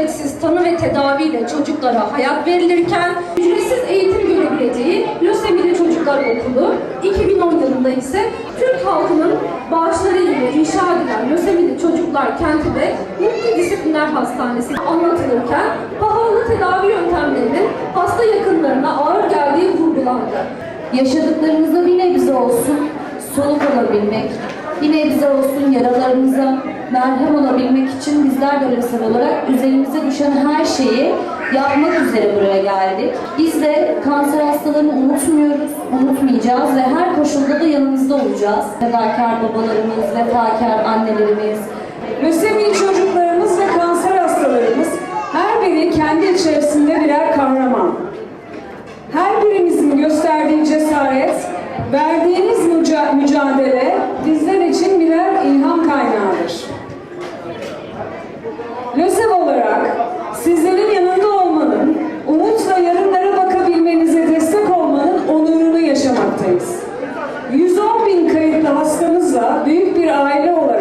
ücretsiz tanı ve tedaviyle çocuklara hayat verilirken ücretsiz eğitim görebileceği Lösemili Çocuklar Okulu 2010 yılında ise Türk halkının bağışları ile inşa edilen Lösemili Çocuklar Kenti ve Multidisipliner Hastanesi anlatılırken pahalı tedavi yöntemlerinin hasta yakınlarına ağır geldiği vurgulandı. Yaşadıklarımızda bir nebze olsun soluk alabilmek, bir nebze olsun yaralarımıza merhem olabilmek için bizler de öylesel olarak üzerimize düşen her şeyi yapmak üzere buraya geldik. Biz de kanser hastalarını unutmuyoruz, unutmayacağız ve her koşulda da yanınızda olacağız. Fedakar babalarımız, vefakar annelerimiz, Lösemili çocuklarımız ve kanser hastalarımız her biri kendi içerisinde birer kahraman. Her birimizin gösterdiği cesaret, verdiğimiz müca- mücadele bizler için birer ilham kaynağıdır. LÖSEV olarak sizlerin yanında olmanın, umutla yarınlara bakabilmenize destek olmanın onurunu yaşamaktayız. 110 bin kayıtlı hastamızla büyük bir aile olarak